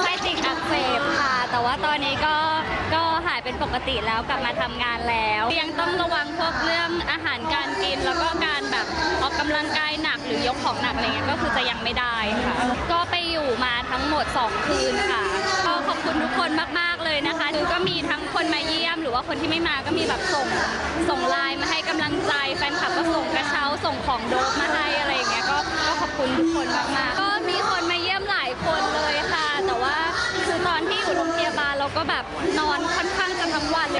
ไส้ติ่งอักเสบค่ะ แต่ว่าตอนนี้ก็ก็หายเป็นปกติแล้วกลับมาทำงานแล้วยังต้องระวังพวกเรื่องอาหารการกิน แล้วก็การแบบออกกำลังกายหนักหรือยกของหนักอะไรเงี้ยก็คือจะยังไม่ได้ค่ะ ก็ไปอยู่มาทั้งหมด 2 คืนค่ะก็ขอบคุณทุกคนมากๆเลยนะคะคือก็มีทั้งคนมาเยี่ยม หรือว่าคนที่ไม่มาก็มีแบบส่งส่งไลน์มาให้กำลังใจแฟนคลับก็ส่งกระเช้าส่งของโดบมาให้อะไรอย่างเงี้ยก็ก็ขอบคุณทุกคนมากๆก็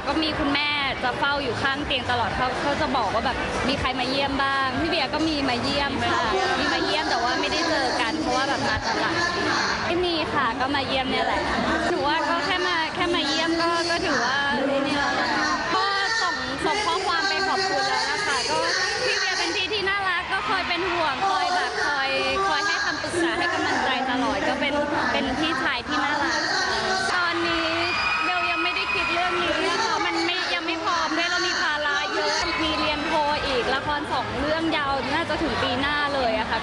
ก็มีคุณแม่จะเฝ้าอยู่ข้างเตียงตลอดเขาเขาจะบอกว่าแบบมีใครมาเยี่ยมบ้างพี่เบียร์ก็มีมาเยี่ยมค่ะมีมาเยี่ยมแต่ว่าไม่ได้เจอกันเพราะว่าแบบมาตลาดไม่มีค่ะก็มาเยี่ยมเนี่ยแหละหนูว่าก็แค่มาแค่มาเยี่ยมก็ก็ถือว่านี่แล้วแหละก็ส่งส่งข้อความไปขอบคุณแล้วนะคะก็พี่เบียร์เป็นพี่ที่น่ารักก็คอยเป็นห่วงคอยแบบคอยคอยให้คำปรึกษาให้กำลังใจตลอดก็เป็นเป็นพี่ชายที่น่ารัก ละครสองเรื่องยาวน่าจะถึงปีหน้าเลยอะค่ะ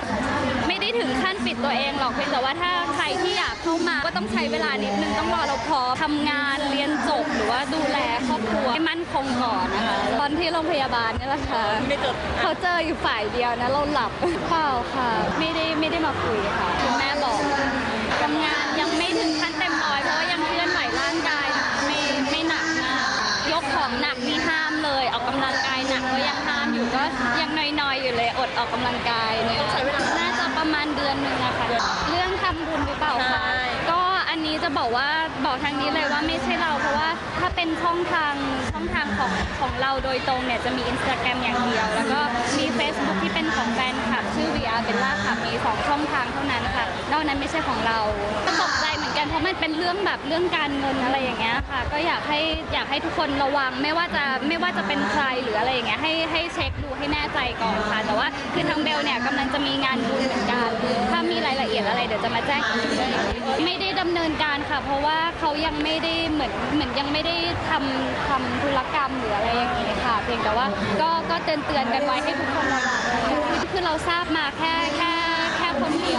ไม่ได้ถึงขั้นปิดตัวเองหรอกเพียงแต่ว่าถ้าใครที่อยากเข้ามาก็ต้องใช้เวลานิดนึงต้องรอเราพร้อมทำงานเรียนจบหรือว่าดูแลครอบครัวให้มั่นคงก่อนนะคะ ตอนที่โรงพยาบาลเนี่ยแหละค่ะไม่จดเขาเจออยู่ฝ่ายเดียวนะเราหลับเปล่าค่ะ ไม่ได้ไม่ได้มาคุยค่ะคุณแม่บอกทำงานยังไม่ถึงขั้นเต็มร้อยเพราะว่ายังเคลื่อนไหวร่างกายไม่ไม่หนักมากยกของหนักนี่ห้ามเลยออกกำลังกาย หนักก็ยังห้ามอยู่ก็ยังน้อยๆอยู่เลยอดออกกำลังกายเนี่ยใช้เวลาน่าจะประมาณเดือนหนึ่งอะค่ะเรื่องทำบุญหรือเปล่าใช่ คะก็อันนี้จะบอกว่าบอกทางนี้เลยว่าไม่ใช่เรา เพราะว่าถ้าเป็นช่องทางช่องทางของของเราโดยตรงเนี่ยจะมี Instagram อย่างเดียว แล้วก็มี Facebook ที่เป็นของแฟนคลับ ชื่อ VR Bella ค่ะมีสองช่องทางเท่านั้นค่ะนอกนั้นไม่ใช่ของเราก็ตกใจเหมือน กันเพราะมันเป็นเรื่องแบบเรื่องการเงินอะไรอย่างเงี้ยค่ะ ก็อยากให้อยากให้ทุกคนระวังไม่ว่าจะไม่ว่าจะเป็นใครหรืออะไรอย่างเงี้ยให้ให้เช็คดูให้แน่ใจก่อนค่ะ แต่ว่าคือทางเบลเนี่ยกำลังจะมีงานบุญเหมือนกันถ้ามีรายละเอียดอะไรเดี๋ยวจะมาแจ้งอีกทีไม่ได้ดำเนินการค่ะ เพราะว่าเขายังไม่ได้เหมือนเหมือนยังไม่ได้ทำทำธุรกรรมหรืออะไรอย่างนี้ยค่ะ เพียงแต่ว่าก็ก็เตือนเตือนๆกันไว้ให้ทุกคนระวังคือคือเราทราบมาแค่แค่แค่คนเดียว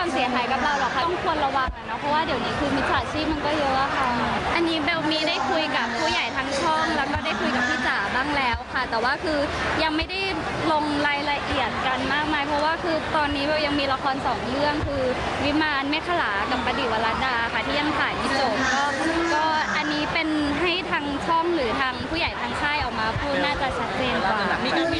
ความเสียหายกับเราหรอกค่ะต้องควรระวังอะเนาะเพราะว่าเดี๋ยวนี้คือมิจฉาชีพมันก็เยอะอะค่ะ อันนี้เบลมีได้คุยกับผู้ใหญ่ทั้งช่อง แล้วก็ได้คุยกับพี่จ๋าบ้างแล้วค่ะ แต่ว่าคือยังไม่ได้ลงรายละเอียดกันมากมาย เพราะว่าคือตอนนี้เบลยังมีละครสองเรื่องคือวิมานเมฆขลากับประดิวรดาค่ะที่ยังถ่ายไม่จบก็ก็อันนี้เป็นให้ทางช่องหรือทางผู้ใหญ่ทางค่ายออกมาพูดน่าจะชัดเจนกว่า มีการมี